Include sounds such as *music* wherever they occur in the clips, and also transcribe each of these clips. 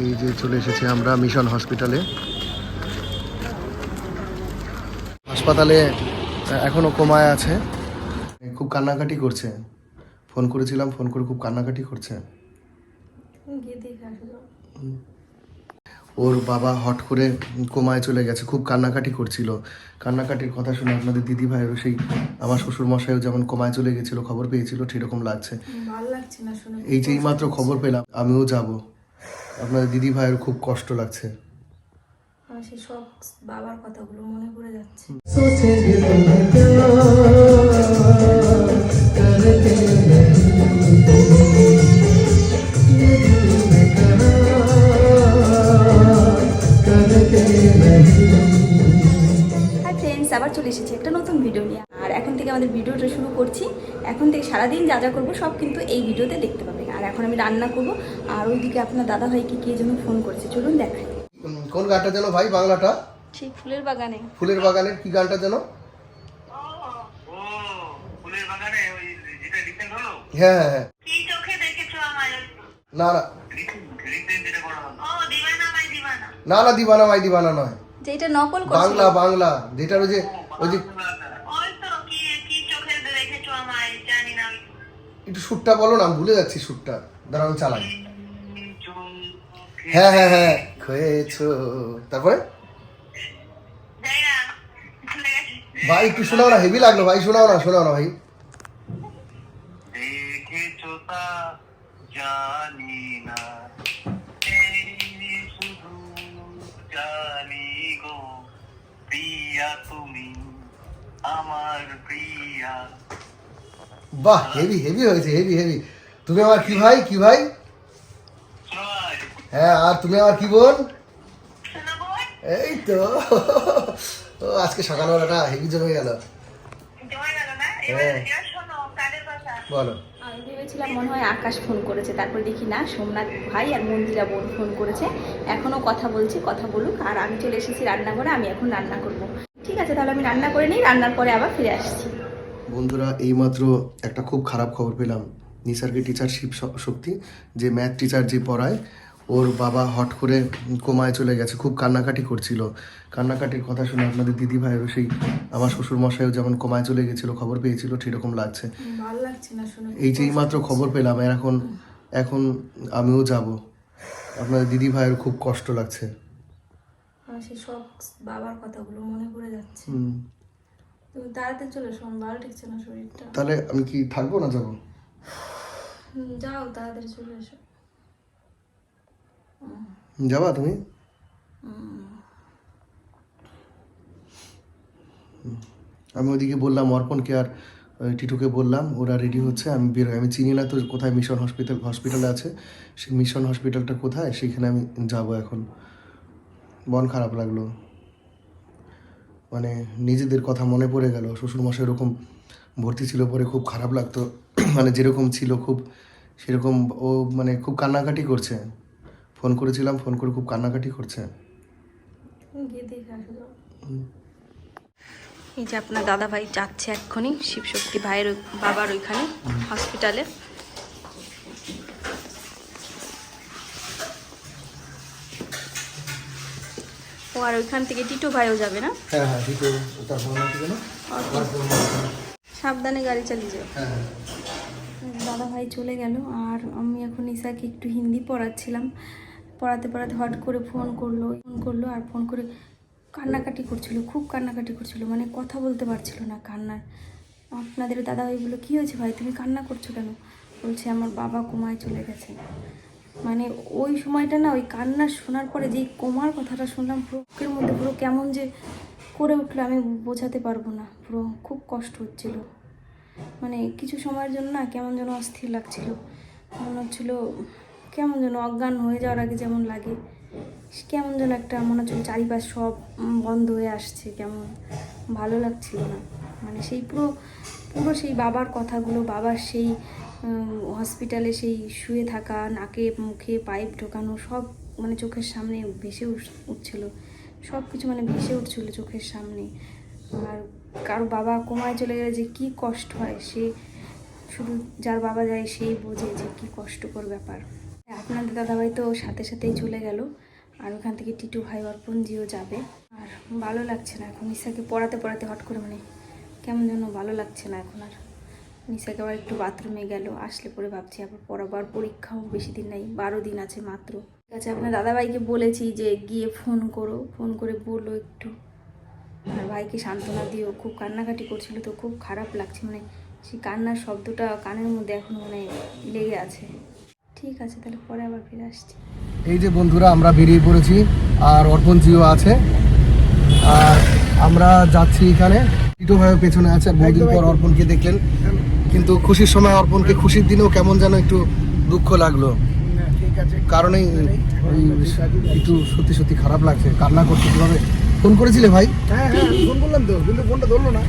এই যে চলে এসেছি আমরা মিশন হসপিটালে। হাসপাতালে এখনও কোমায় আছে। খুব কান্নাকাটি করছে। ফোন করেছিলাম ফোন করে খুব কান্নাকাটি করছে। ওর বাবা হট করে কোমায় চলে গেছে খুব কান্নাকাটি করছিল। কান্নাকাটির কথা শুনে আপনাদের দিদি ভাইয়েরও সেই আমার শ্বশুর মশাইও যেমন কোমায় চলে গেছিল খবর পেয়েছিল সেরকম লাগছে। এই যে মাত্র খবর পেলাম আমিও যাব। আপনাদের দিদি ভাইয়ের খুব কষ্ট লাগছে। সব বাবার কথাগুলো মনে পড়ে যাচ্ছে। আবার চলে এসেছি একটা নতুন ভিডিও নিয়ে। আর এখন থেকে আমাদের ভিডিওটা শুরু করছি। এখন থেকে সারাদিন যা যা করব সব কিন্তু এই ভিডিওতে দেখতে পাবে। এখন আমি রান্না করব। আর ওইদিকে আপনার দাদা ভাইকে কে যেন ফোন করেছে চলুন দেখাই। কোন গানটা যেন ভাই বাংলাটা? সেই ফুলের বাগানে। ফুলের বাগানের কি গানটা যেন? হ্যাঁ হ্যাঁ হ্যাঁ। না না। না না দিবানা মাই দিবানা নয়। যেটা নকল বাংলা বাংলা। যেটার ওই যে ওই যে ওই তো কি কি চোখে দেখেছ আমায় জানি না একটু সুরটা বলো না ভুলে যাচ্ছি সুরটা। আমি চালাই। হ্যাঁ হ্যাঁ হ্যাঁ তারপরে না ভুলে গেছি ভাই একটু শোনাও না হেভি লাগল ভাই শোনাও না শোনাও না ভাই। তা জানি না শুধু জানি গো প্রিয়া তুমি আমার প্রিয়া। বাহ হেভি হেভি হয়েছে হেভি হেভি তুমি আমার কি ভাই? কি ভাই? হ্যাঁ আর তুমি আমার কি বোন? এই তো ও, আজকে সকালবেলাটা হেভি জমে গেল। হ্যাঁ। বলো। আমি ভেবেছিলাম মনে হয় আকাশ ফোন করেছে, তারপর দেখি না, সোমনাথ ভাই আর মন্দিরা বোন ফোন করেছে। এখনও কথা বলছে, কথা বলুক। আর আমি চলে এসেছি রান্নাঘরে, আমি এখন রান্না করব। ঠিক আছে, তাহলে আমি রান্না করে নিই, রান্নার পরে আবার ফিরে আসছি। বন্ধুরা এইমাত্র একটা খুব খারাপ খবর পেলাম। নিসার্গি টিচার শিব শক্তি যে ম্যাথ টিচার যে পড়ায় ওর বাবা হট করে কোমায় চলে গেছে খুব কান্নাকাটি করছিল। কান্নাকাটির কথা শুনে আপনাদের দিদি ভাইয়েরও সেই আমার শ্বশুর মশাইও যেমন কোমায় চলে গেছিল খবর পেয়েছিল সেরকম লাগছে। এই যে এইমাত্র খবর পেলাম আর এখন এখন আমিও যাব। আপনাদের দিদি ভাইয়ের খুব কষ্ট লাগছে। সব বাবার কথাগুলো মনে পড়ে যাচ্ছে। তুমি তাড়াতাড়ি চলে এসো ভালো ঠেকছে না শরীরটা। তাহলে আমি কি থাকব না যাব? যাও তাড়াতাড়ি চলে এসো যাবা তুমি? আমি ওদিকে বললাম অর্পণকে আর টিটুকে বললাম ওরা রেডি হচ্ছে আমি বেরোই আমি চিনি না তো কোথায় মিশন হসপিটাল হসপিটালে আছে। সেই মিশন হসপিটালটা কোথায়? সেখানে আমি যাব এখন। মন খারাপ লাগল। মানে নিজেদের কথা মনে পড়ে গেল। শ্বশুরমশাই এরকম ভর্তি ছিল পরে খুব খারাপ লাগতো। *clears throat* মানে যেরকম ছিল খুব সেরকম ও মানে খুব কান্নাকাটি করছে। ফোন করেছিলাম ফোন করে খুব কান্নাকাটি করছে। এই যে আপনার দাদা ভাই যাচ্ছে এক্ষুনি শিবশক্তি ভাইয়ের বাবার ওইখানে হসপিটালে আর ওইখান থেকে টিটু ভাইও যাবে না? হ্যাঁ হ্যাঁ ঠিক তার ফোন আছে না? সাবধানে গাড়ি চালিয়ে যাও। হ্যাঁ হ্যাঁ। দাদা ভাই চলে গেল আর আমি এখন ইসাকে একটু হিন্দি পড়াচ্ছিলাম। পড়াতে পড়াতে হট করে ফোন করল ফোন করল আর ফোন করে কান্নাকাটি করছিল খুব কান্নাকাটি করছিল মানে কথা বলতে পারছিল না কান্নার আপনাদের দাদা ভাই বলল কী হয়েছে ভাই? তুমি কান্না করছ কেন? বলছে আমার বাবা কুমায় চলে গেছে। মানে ওই সময়টা না, ওই কান্না শোনার পরে যেই কোমার কথাটা শুনলাম, পুরো বুকের মধ্যে পুরো কেমন যে করে উঠল, আমি বোঝাতে পারব না। পুরো খুব কষ্ট হচ্ছিল। মানে কিছু সময়ের জন্য না কেমন যেন অস্থির লাগছিল। মনে হচ্ছিল কেমন যেন অজ্ঞান হয়ে যাওয়ার আগে যেমন লাগে, কেমন যেন একটা মনে হচ্ছিল চারিপাশ সব বন্ধ হয়ে আসছে, কেমন ভালো লাগছিল না। মানে সেই পুরো পুরো সেই বাবার কথাগুলো, বাবার সেই হসপিটালে সেই শুয়ে থাকা, নাকে মুখে পাইপ ঢোকানো, সব মানে চোখের সামনে ভেসে উঠ- উঠছিল। সব কিছু মানে ভেসে উঠছিল চোখের সামনে। আর কারও বাবা কোমায় চলে গেলে যে কি কষ্ট হয়, সে শুধু যার বাবা যায় সেই বোঝে যে কি কষ্টকর ব্যাপার। আপনাদের দাদাভাই তো সাথে সাথেই চলে গেল, আর ওখান থেকে টিটু ভাই অর্পণজিও যাবে। আর ভালো লাগছে না এখন ইসাকে পড়াতে পড়াতে হট করে মানে কেমন যেন ভালো লাগছে না এখন আর। নিশাকে আবার একটু বাথরুমে গেল আসলে পরে ভাবছি আবার পড়াবার পরীক্ষাও বেশি দিন নাই বারো দিন আছে মাত্র। ঠিক আছে আপনার দাদাভাইকে বলেছি যে গিয়ে ফোন করো ফোন করে বলল একটু। আর ভাইকে সান্ত্বনা দিও খুব কান্নাকাটি করছিল তো খুব খারাপ লাগছে মানে সেই কান্নার শব্দটা কানের মধ্যে এখন মানে লেগে আছে। ঠিক আছে তাহলে পরে আবার ফিরে আসছি। এই যে বন্ধুরা আমরা বেরিয়ে পড়েছি আর অর্পণ জিও আছে। আর আমরা যাচ্ছি এখানে। টিটো ভাইও পেছনে আছে বহুদিন পর অর্পণকে দেখলেন। কিন্তু খুশির সময় অর্পণকে খুশির দিনেও কেমন যেন একটু দুঃখ লাগল। কারণেই ওই একটু সত্যি সত্যি খারাপ লাগছে। কান্না করতে কীভাবে? ফোন করেছিলে ভাই? হ্যাঁ হ্যাঁ ফোন করলাম তো কিন্তু ফোনটা ধরলো না।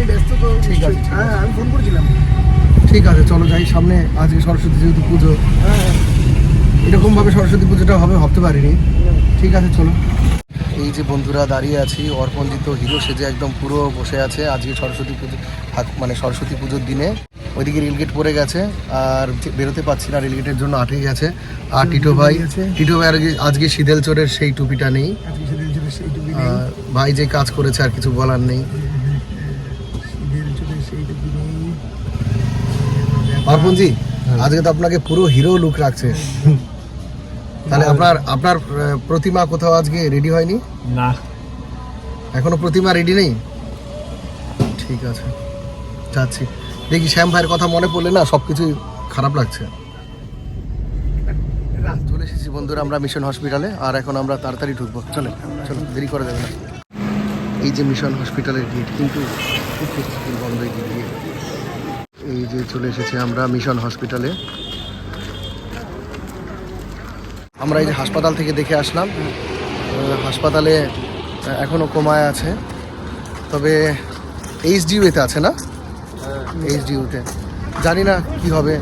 এই ব্যস্ত তো ঠিক আছে, হ্যাঁ আমি ফোন করেছিলাম। ঠিক আছে চলো যাই সামনে। আজকে সরস্বতী যেহেতু পুজো। হ্যাঁ হ্যাঁ। এরকম ভাবে সরস্বতী পুজোটা হবে ভাবতে পারিনি। ঠিক আছে চলো। এই যে বন্ধুরা দাঁড়িয়ে আছি অর্পণজিৎ হিরো সেজে একদম পুরো বসে আছে আজকে সরস্বতী পুজো মানে সরস্বতী পুজোর দিনে। ওইদিকে রেলগেট পড়ে গেছে আর বেরোতে পারছি না রেলগেটের জন্য আটকে গেছে। আর টিটো ভাই টিটো ভাই আজকে শীতেল চোরের সেই টুপিটা নেই। ভাই যে কাজ করেছে আর কিছু বলার নেই। অর্পণজি আজকে তো আপনাকে পুরো হিরো লুক রাখছে। *laughs* তাহলে আপনার আপনার প্রতিমা কোথাও আজকে রেডি হয়নি? না। এখনও প্রতিমা রেডি নেই? ঠিক আছে। যাচ্ছি। দেখি শ্যাম ভাইয়ের কথা মনে পড়লে না সব কিছুই খারাপ লাগছে। চলে এসেছি বন্ধুরা আমরা মিশন হসপিটালে আর এখন আমরা তাড়াতাড়ি ঢুকবো। চলে চলো দেরি করে দেবে না। এই যে মিশন হসপিটালের গেট কিন্তু খুব বন্ধ এই গেট দিয়ে। এই যে চলে এসেছি আমরা মিশন হসপিটালে। আমরা এই যে হাসপাতাল থেকে দেখে আসলাম। হাসপাতালে আহ, এখনও কোমায় আছে। তবে এইচডিউতে আছে না? এইচডিউতে। জানি না কি হবে।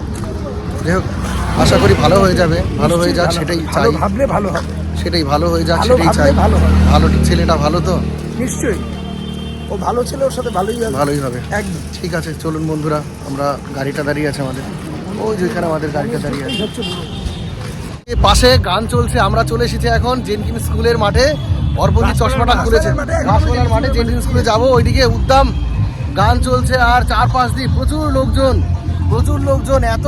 যাই হোক আশা করি ভালো হয়ে যাবে। ভালো হয়ে যাক সেটাই চাই। ভালো ভাবলে ভালো হবে। সেটাই ভালো হয়ে যাক সেটাই চাই। ভালো। ভালো ছেলেটা ভালো তো? নিশ্চয়ই। ও ভালো ছেলে ওর সাথে ভালোই হবে। ভালোই হবে। একদম। ঠিক আছে চলুন বন্ধুরা আমরা গাড়িটা দাঁড়িয়ে আছে আমাদের। ওই যেখানে আমাদের গাড়িটা দাঁড়িয়ে আছে। পাশে গান চলছে আমরা চলে এসেছি এখন জেনকিন স্কুলের মাঠে। অর্পণজি চশমাটা খুলেছে। গাছপালার মাঠে, জেনকিন স্কুলে যাব ওইদিকে উদ্দাম গান চলছে আর চার পাঁচ দিন প্রচুর লোকজন প্রচুর লোকজন এত।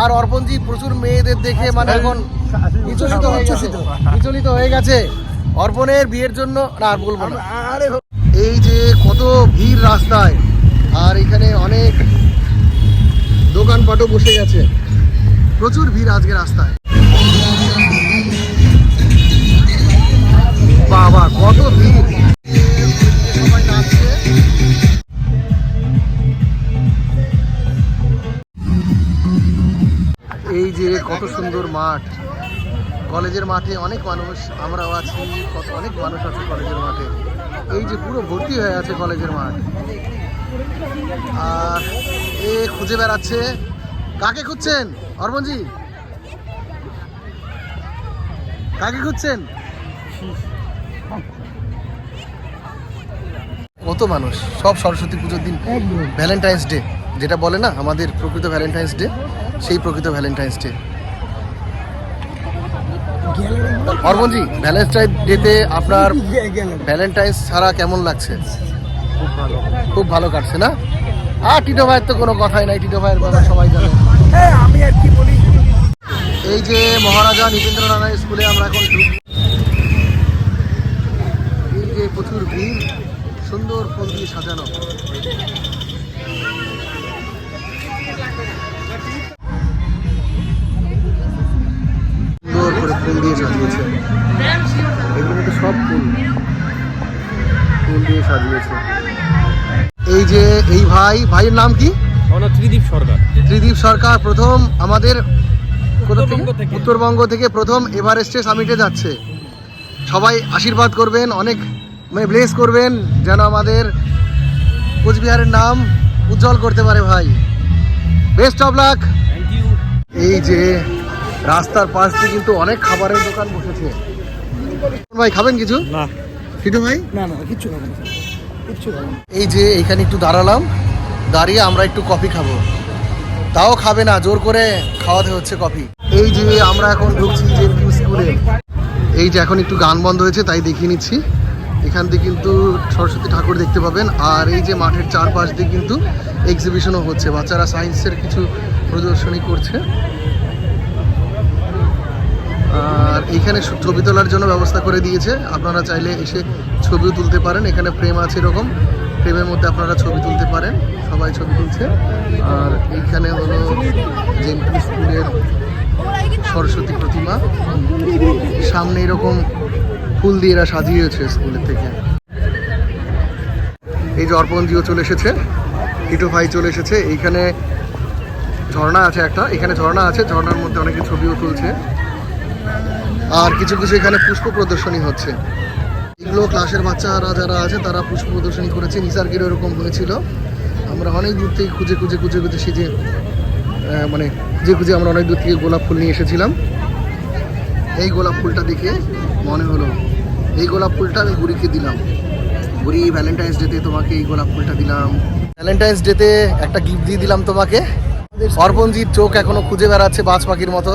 আর অর্পণজি প্রচুর মেয়েদের দেখে মানে এখন বিচলিত হয়ে গেছে বিচলিত হয়ে গেছে। অর্পণের বিয়ের জন্য না আর বলব না। এই যে কত ভিড় রাস্তায় আর এখানে অনেক দোকানপাটও বসে গেছে। প্রচুর ভিড় আজকে রাস্তায়। বাবা, কত ভিড়। এই যে কত সুন্দর মাঠ। কলেজের মাঠে অনেক মানুষ, আমরাও আছি, কত অনেক মানুষ আছে কলেজের মাঠে। এই যে পুরো ভর্তি হয়ে আছে কলেজের মাঠ। আর এ খুঁজে বেড়াচ্ছে। কাকে খুঁজছেন, অর্মনজি? কাকে খুঁজছেন? কত মানুষ? সব সরস্বতী পুজোর দিন ভ্যালেন্টাইন্স ডে যেটা বলে না আমাদের প্রকৃত ভ্যালেন্টাইন্স ডে সেই প্রকৃত ভ্যালেন্টাইন্স ডে অর্মনজি ভ্যালেন্টাইন ডেতে আপনার ভ্যালেন্টাইন্স ছাড়া কেমন লাগছে? খুব ভালো কাটছে না? আর টিটো ভাইয়ের তো কোনো কথাই নাই টিটো ভাইয়ের কথা সবাই জানে। হ্যাঁ আমি আর কি বলি? এই যে মহারাজা নীতিন্দ্র নারায়ণ স্কুলে আমরা এখন এই যে প্রচুর ভিড়। সুন্দর ফুল দিয়ে সাজানো। সুন্দর করে ফুল দিয়ে সাজিয়েছে। এগুলো তো সব ফুল। ফুল দিয়ে সাজিয়েছে। এই যে এই ভাই ভাইয়ের নাম কি? ত্রিদীপ সরকার। ত্রিদীপ সরকার প্রথম আমাদের। উত্তরবঙ্গ থেকে। প্রথম এভারেস্টে সামিটে যাচ্ছে। সবাই আশীর্বাদ করবেন অনেক মানে ব্লেস করবেন যেন আমাদের কোচবিহারের নাম উজ্জ্বল করতে পারে ভাই। বেস্ট অফ লাক এই যে রাস্তার পাশ দিয়ে কিন্তু অনেক খাবারের দোকান বসেছে। ভাই খাবেন কিছু? না। টিটু ভাই? না না কিচ্ছু খাব না কিচ্ছু খাব এই যে এখানে একটু দাঁড়ালাম দাঁড়িয়ে আমরা একটু কফি খাব। তাও খাবে না জোর করে খাওয়াতে হচ্ছে কফি। এই যে আমরা এখন ঢুকছি যে স্কুলে। এই যে এখন একটু গান বন্ধ হয়েছে তাই দেখিয়ে নিচ্ছি। এখান থেকে কিন্তু সরস্বতী ঠাকুর দেখতে পাবেন। আর এই যে মাঠের চারপাশ দিয়ে কিন্তু এক্সিবিশনও হচ্ছে। বাচ্চারা সায়েন্সের কিছু প্রদর্শনী করছে। আর এইখানে সু- ছবি তোলার জন্য ব্যবস্থা করে দিয়েছে। আপনারা চাইলে এসে ছবিও তুলতে পারেন। এখানে ফ্রেম আছে এরকম। ফ্রেমের মধ্যে আপনারা ছবি তুলতে পারেন। সবাই ছবি তুলছে। আর এইখানে হলো জেমপি স্কুলের সরস্বতী প্রতিমা। সামনে এরকম ফুল দিয়ে এরা সাজিয়েছে স্কুলের থেকে। এই যে অর্পণজিও চলে এসেছে টিটু ভাই চলে এসেছে। এইখানে ঝর্ণা আছে একটা এখানে ঝর্ণা আছে ঝর্ণার মধ্যে অনেকে ছবিও তুলছে। আর কিছু কিছু এখানে পুষ্প প্রদর্শনী হচ্ছে। এগুলো ক্লাসের বাচ্চারা যারা আছে তারা পুষ্প প্রদর্শনী করেছে। নিসার্গের এরকম হয়েছিল আমরা অনেক দূর থেকে খুঁজে খুঁজে খুঁজে খুঁজে সেজে আহ, মানে খুঁজে খুঁজে আমরা অনেক দূর থেকে গোলাপ ফুল নিয়ে এসেছিলাম। এই গোলাপ ফুলটা দেখে মনে হলো এই গোলাপ ফুলটা আমি গুড়িকে দিলাম। গুড়ি ভ্যালেন্টাইন্স ডেতে তোমাকে এই গোলাপ ফুলটা দিলাম। ভ্যালেন্টাইন্স ডেতে একটা গিফট দিয়ে দিলাম তোমাকে। অর্পণজিৎ চোখ এখনও খুঁজে বেড়াচ্ছে বাজ পাখির মতো।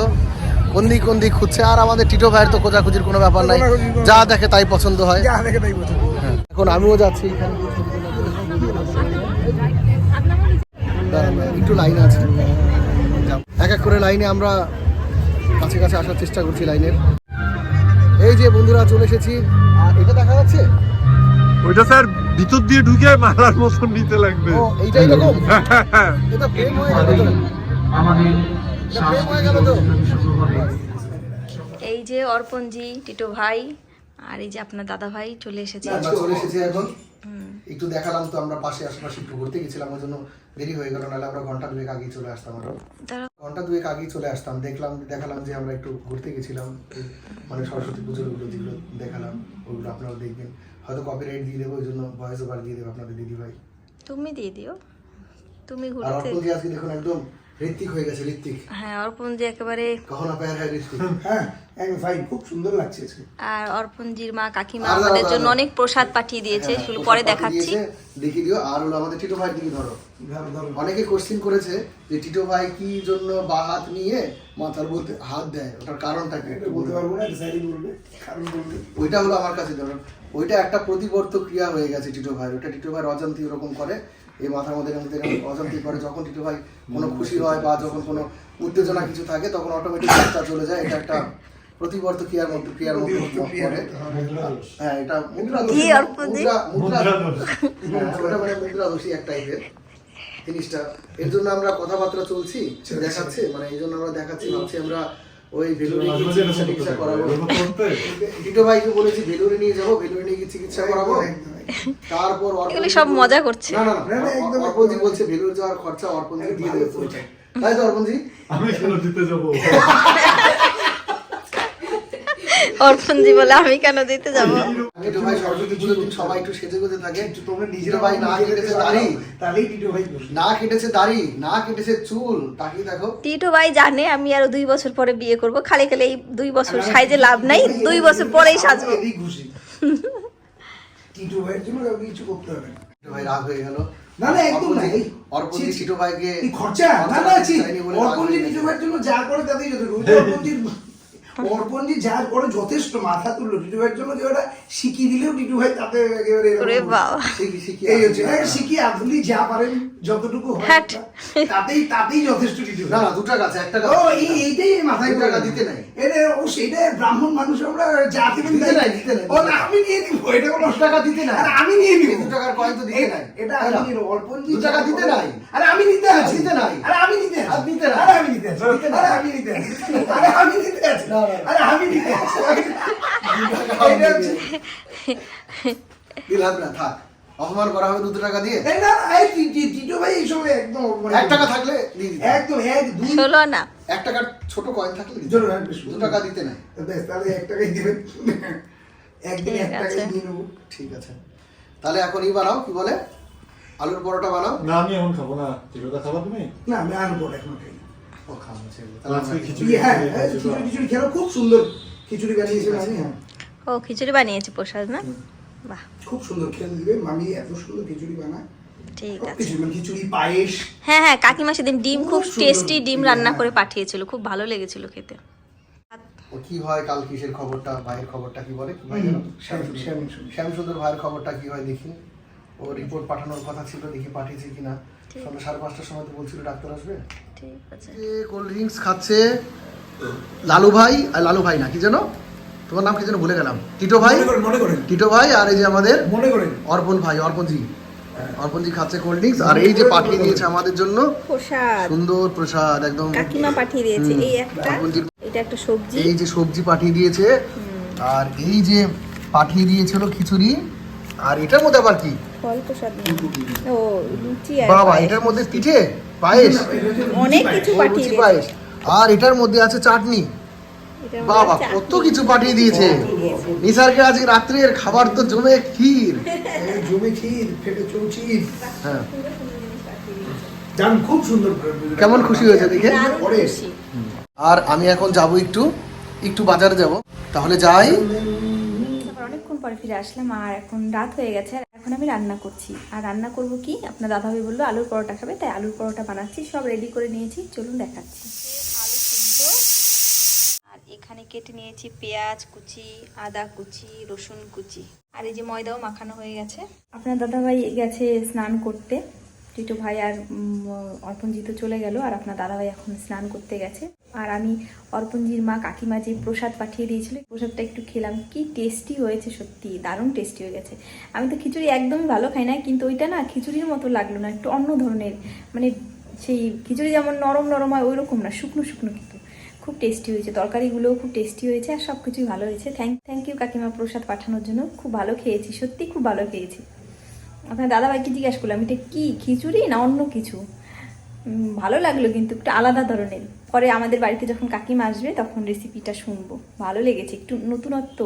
কোন দিক কোন দিক খুঁজছে। আর আমাদের টিটো ভাইয়ের তো খোঁজাখুঁজির কোনো ব্যাপার নাই। যা দেখে তাই পছন্দ হয়। হ্যাঁ, এখন আমিও যাচ্ছি একটু লাইন আছে। এক এক করে লাইনে আমরা কাছে কাছে আসার চেষ্টা করছি লাইনের এই যে বন্ধুরা চলে এসেছি। আর এটা দেখা যাচ্ছে? ওইটা স্যার ভিতর দিয়ে ঢুকে মারার মতন নিতে লাগবে। ও এইটাই এটা প্রেম হয়ে গেল তো? এটা প্রেম হয়ে গেল তো? এই যে অর্পণজি টিটো ভাই আর এই যে আপনার দাদা ভাই চলে এসেছে। চলে এসেছি এখন। একটু দেখালাম তো আমরা পাশে আশেপাশে একটু ঘুরতে গেছিলাম ওই জন্য দেরি হয়ে গেল নাহলে আমরা ঘণ্টা দুয়েক আগেই চলে আসতাম আরও। ঘণ্টা দুয়েক আগেই চলে আসতাম দেখলাম দেখালাম যে আমরা একটু ঘুরতে গেছিলাম মানে সরস্বতী পুজোর ওগুলো যেগুলো দেখালাম ওগুলো আপনারা দেখবেন। হয়তো কপিরাইট দিয়ে দেবো ওই জন্য ভয়েস ওভার দিয়ে দেবো আপনাদের দিদি ভাই তুমি দিয়ে দিও। তুমি আর ঘুরতে অর্পণ আজকে দেখুন একদম ঋত্বিক হয়ে গেছে ঋত্বিক হ্যাঁ অর্পণজি একেবারে কখনো প্যার হয় ঋত্বিক হ্যাঁ খুব সুন্দর লাগছে আজকে। আর অর্পণজির মা কাকিমা আমাদের জন্য অনেক প্রসাদ পাঠিয়ে দিয়েছে হ্যাঁ, সেগুলো পরে দেখাচ্ছি। দেখিয়ে দিও। আর হলো আমাদের টিটো ভাই দিকে ধরো। অনেকে কোশ্চিন করেছে যে টিটো ভাই কি জন্য বা হাত নিয়ে মাথার বলতে হাত দেয়? ওটার কারণটা কি? বলতে পারব না সাইডে বলবে কারণ বলবে। ওইটা হলো আমার কাছে ধরো। ওইটা একটা প্রতিবর্ত ক্রিয়া হয়ে গেছে টিটো ভাই ওটা টিটো ভাই অজান্তি ওরকম করে। এই মাথার মধ্যে এরকম এরকম অজান্তি করে যখন টিটো ভাই কোনো খুশি হয় বা যখন কোনো উত্তেজনা কিছু থাকে তখন অটোমেটিক বাচ্চা চলে যায়। এটা একটা প্রতিবর্ত ক্রিয়ার মধ্যে ক্রিয়ার মধ্যে পড়ে। হ্যাঁ এটা মুদ্রা দোষী। মুদ্রা মুদ্রা হ্যাঁ, ওটা মানে মুদ্রা দোষী এক টাইপের জিনিসটা। এর জন্য আমরা কথাবার্তা চলছি দেখাচ্ছে মানে এই জন্য আমরা দেখাচ্ছি ভাবছি আমরা ওই ভেলুরে চিকিৎসা করাবো। টিটো ভাইকে বলেছি ভেলুরে নিয়ে যাব ভেলুরে নিয়ে চিকিৎসা করাবো। তারপর এগুলো সব মজা করছে। না না না অর্পণজি বলছে ভেলুর যাওয়ার খরচা অর্পণজি দিয়ে দেবে তাই তো অর্পণজি? আমি কেন দিতে যাব। অর্পণজি বলে আমি কেন দিতে যাব? টিটো ভাই সরস্বতী পুজোর দিন সবাই একটু সেজে গুজে থাকে। তোমরা টিটো ভাই না কেটেছে দাড়ি। তাহলেই টিটো ভাই না কেটেছে দাড়ি না কেটেছে চুল। তাকিয়ে দেখো। টিটো ভাই জানে আমি আরও দুই বছর পরে বিয়ে করব। খালি খালি এই দুই বছর সাইজে লাভ নাই দুই বছর পরেই সাজবো। ঘুষি টিটো ভাইয়ের জন্য কাউকে কিছু করতে হবে না। টিটো ভাই রাগ হয়ে গেল। না না একদম না অর্পণজি ছি। ভাইকে এই খরচা না না অর্পণজি হয়ে ভাইয়ের জন্য যা করে তাতেই যথেষ্ট *laughs* অর্পণজির অর্পণজি যা করে যথেষ্ট মাথা তুললো টিটু ভাইয়ের জন্য যে ওটা শিখিয়ে দিলেও টিটু ভাই তাতে একেবারে এই হচ্ছে শিখিয়ে আপনি যা পারেন যতটুকু হয় তাতেই তাতেই যথেষ্ট টিটু না। না দু টাকা আছে এক ও এই এইটাই মাথায় টাকা দিতে নাই। ও সেটা ব্রাহ্মণ মানুষ আমরা যা দিবেন দিতে নাই, দিতে নাই, ও না আমি নিয়ে নিব এটা কোনো টাকা দিতে নাই। আরে আমি নিয়ে নিব দু টাকার কয়েন তো দিতে নাই। এটা আমি না? নিয়ে দু টাকা দিতে নাই। আরে আমি নিতে আছি দিতে নাই। আরে আমি নিতে আছি দিতে নাই। আরে আমি নিতে আছি আরে আমি নিতে আছি আরে আমি নিতে আছি। আরে আমি নিতে আছি এটা হচ্ছে দিলাম না থাক অপমান করা হবে দু টাকা দিয়ে? না এই টি- টি- টিটো ভাই এই সময় একদম মানে- এক টাকা থাকলে একদম এক দুই। ষোলো না। এক টাকার ছোট কয়েন থাকলে। দু টাকা দিতে নাই। বেশ তাহলে এক টাকাই দিবেন। একদিন ঠিক এক টাকাই আছে। নেব। ঠিক আছে। তাহলে এখন ই বানাও কি বলে? আলুর পরোটা বানাও। না আমি এখন খাব না। চিরটা খাবা তুমি? না আমি না এখন খাই ও খাব খিচুড়ি হ্যাঁ হ্যাঁ, খিচুড়ি খিচুড়ি খেলো খুব সুন্দর খিচুড়ি বানিয়েছে হ্যাঁ ও খিচুড়ি বানিয়েছে প্রসাদ না? বাহ। খুব সুন্দর খেয়ে দিবে মামি এত সুন্দর খিচুড়ি বানায়। ঠিক আছে। মানে খিচুড়ি পায়েস। হ্যাঁ হ্যাঁ কাকিমা সেদিন ডিম খুব টেস্টি ডিম রান্না। করে পাঠিয়েছিল খুব ভালো লেগেছিল খেতে। কি হয় কাল কিসের খবরটা ভাইয়ের খবরটা কি বলে। শ্যামসুন্দর ভাইয়ের খবরটা কি হয় দেখি। ও রিপোর্ট পাঠানোর কথা ছিল দেখি পাঠিয়েছে কিনা। সন্ধ্যা সাড়ে পাঁচটার সময় তো বলছিল ডাক্তার আসবে। ঠিক আছে। কোল্ড ড্রিঙ্কস খাচ্ছে? লালু ভাই আর লালু ভাই না কি যেন? তোমার নাম কি যেন ভুলে গেলাম? টিটো ভাই? মনে করেন টিটো ভাই আর এই যে আমাদের মনে করেন। অর্পণ ভাই অর্পণজি অর্পণজি খাচ্ছে কোল্ড ড্রিঙ্কস আর এই যে পাঠিয়ে দিয়েছে আমাদের জন্য প্রসাদ। সুন্দর প্রসাদ একদম। কাকিমা পাঠিয়ে দিয়েছে। এই একটা এটা একটা সবজি। এই যে সবজি পাঠিয়ে দিয়েছে আর এই যে পাঠিয়ে দিয়েছিল খিচুড়ি আর এটার মধ্যে আবার কি? ফল প্রসাদ ও লুচি আর বাবা। এটার মধ্যে পিঠে পায়েস? অনেক কিছু পাঠিয়ে পায়েস। আর এটার মধ্যে আছে চাটনি। বাবা কত কিছু পাঠিয়ে দিয়েছে। নিসারকে আজকে রাত্রের খাবার তো জমে ক্ষীর। এই জমি ক্ষীর ফেটে চৌচির হ্যাঁ। জান খুব সুন্দর কেমন খুশি হয়েছে দেখে। আর আমি এখন যাব একটু একটু বাজারে যাব। তাহলে যাই। অনেকক্ষণ পরে ফিরে আসলাম আর এখন রাত হয়ে গেছে আর এখন আমি রান্না করছি। আর রান্না করব কি? আপনার দাদাভাই বলল আলুর পরোটা খাবে তাই আলুর পরোটা বানাচ্ছি সব রেডি করে নিয়েছি চলুন দেখাচ্ছি আলু সিদ্ধ আর এখানে কেটে নিয়েছি পেঁয়াজ কুচি আদা কুচি রসুন কুচি। আর এই যে ময়দাও মাখানো হয়ে গেছে। আপনার দাদাভাই গেছে স্নান করতে। টিটু ভাই আর উম, অর্পণজি তো চলে গেল আর আপনার দাদাভাই এখন স্নান করতে গেছে। আর আমি অর্পণজির মা কাকিমা যে প্রসাদ পাঠিয়ে দিয়েছিল প্রসাদটা একটু খেলাম। কি টেস্টি হয়েছে সত্যি দারুণ টেস্টি হয়ে গেছে। আমি তো খিচুড়ি একদমই ভালো খাই না কিন্তু ওইটা না খিচুড়ির মতো লাগল না একটু অন্য ধরনের। মানে সেই খিচুড়ি যেমন নরম নরম হয় ওই রকম না শুকনো শুকনো কিন্তু। খুব টেস্টি হয়েছে, তরকারিগুলোও খুব টেস্টি হয়েছে আর সব কিছুই ভালো হয়েছে। থ্যাংক থ্যাংক ইউ কাকিমা প্রসাদ পাঠানোর জন্য। খুব ভালো খেয়েছি, সত্যি খুব ভালো খেয়েছি। আপনার দাদাভাইকে জিজ্ঞাসা করলাম, এটা কি, খিচুড়ি না অন্য কিছু? ভালো লাগল কিন্তু, একটু আলাদা ধরনের। পরে আমাদের বাড়িতে যখন কাকিমা আসবে, তখন রেসিপিটা শুনব। ভালো লেগেছে, একটু নতুনত্ব।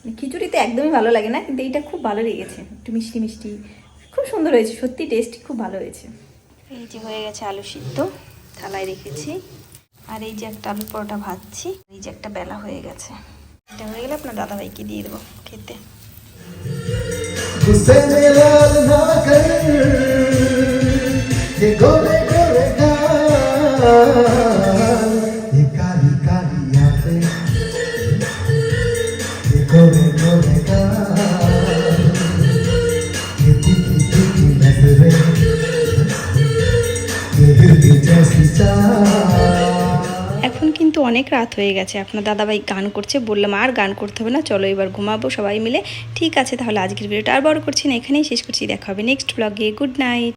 মানে খিচুড়িতে একদমই ভালো লাগে না, কিন্তু এইটা খুব ভালো লেগেছে। একটু মিষ্টি মিষ্টি। খুব সুন্দর হয়েছে, সত্যি টেস্ট খুব ভালো হয়েছে। এই যে হয়ে গেছে আলু সিদ্ধ, থালায় রেখেছি। আর এই যে একটা আলু পরোটা ভাজছি, এই যে একটা বেলা হয়ে গেছে। এটা হয়ে গেলে আপনার দাদাভাইকে দিয়ে দেবো খেতে। কিন্তু অনেক রাত হয়ে গেছে। আপনার দাদাভাই গান করছে, বললাম আর গান করতে হবে না, চলো এবার ঘুমাবো সবাই মিলে। ঠিক আছে, তাহলে আজকের ভিডিওটা আর বড় করছি না, এখানেই শেষ করছি, দেখা হবে নেক্সট ব্লগে গুড নাইট